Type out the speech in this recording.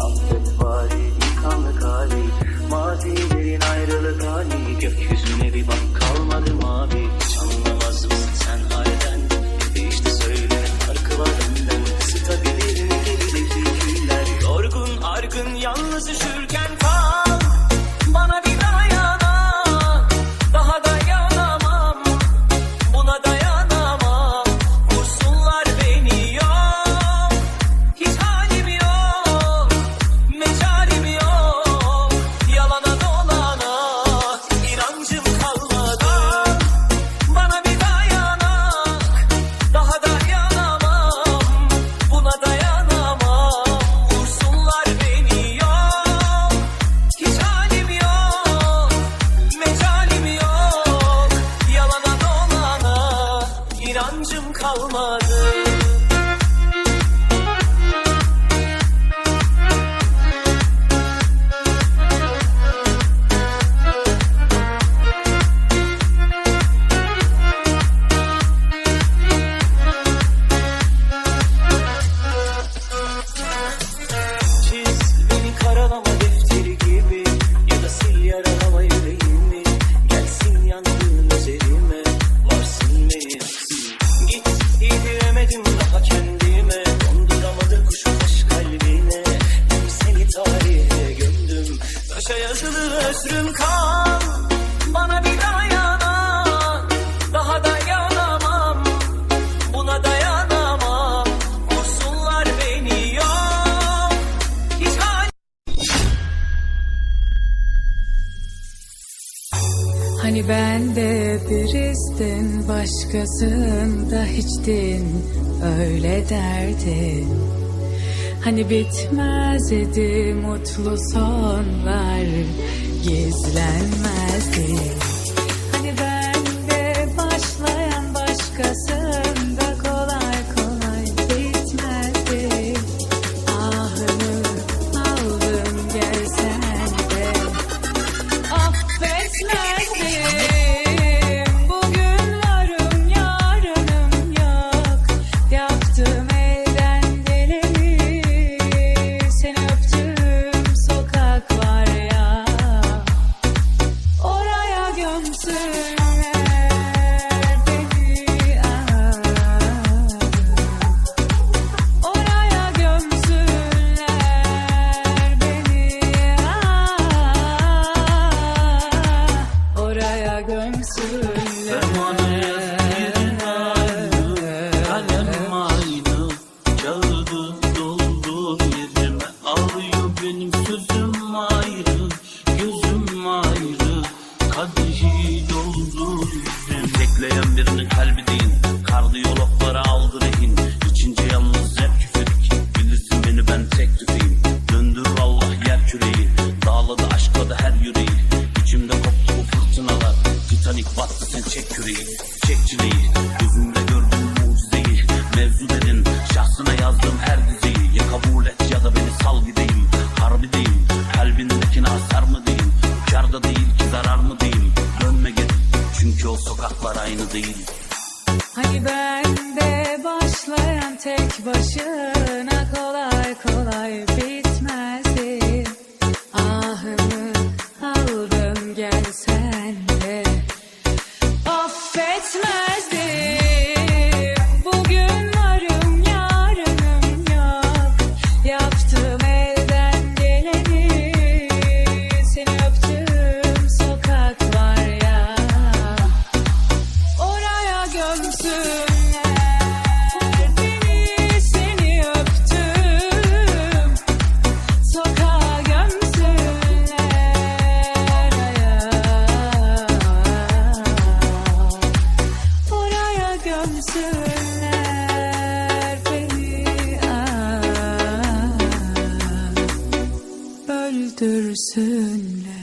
affet bari yıkanlık hali Mazilerin ayrılık Gökyüzüne bir bak kalmadı mavi Hiç anlamaz sen halden Değişti söyle farkı var benden Isıtabilir gerideki güller Yorgun argın yalnız üşürken biristin başkasında hiçtin öyle derdin. Hani bitmez idi mutlu sonlar gizlenmezdi Kadehi doldu Bekleyen birinin kalbi değil. Kardiyologlara aldı rehin. İçince yalnız hep küfür. Bilirsin beni ben tek tüfeğim. Döndür Allah yer küreyi Dağladı aşkladı her yüreği. İçimde koptu bu fırtınalar. Titanik battı sen çek küreyi Çek çileyi. Gözümde gördüm Mevzu dedin. Şahsına yazdım her dizeyi. Ya kabul et ya da beni sal gideyim. Harbi değil kalbindekine hasar mı değil Karda değil ki zarar mı yol sokaklar aynı değil. Hani ben de başlayan tek başına kolay kolay bir döndürsünler.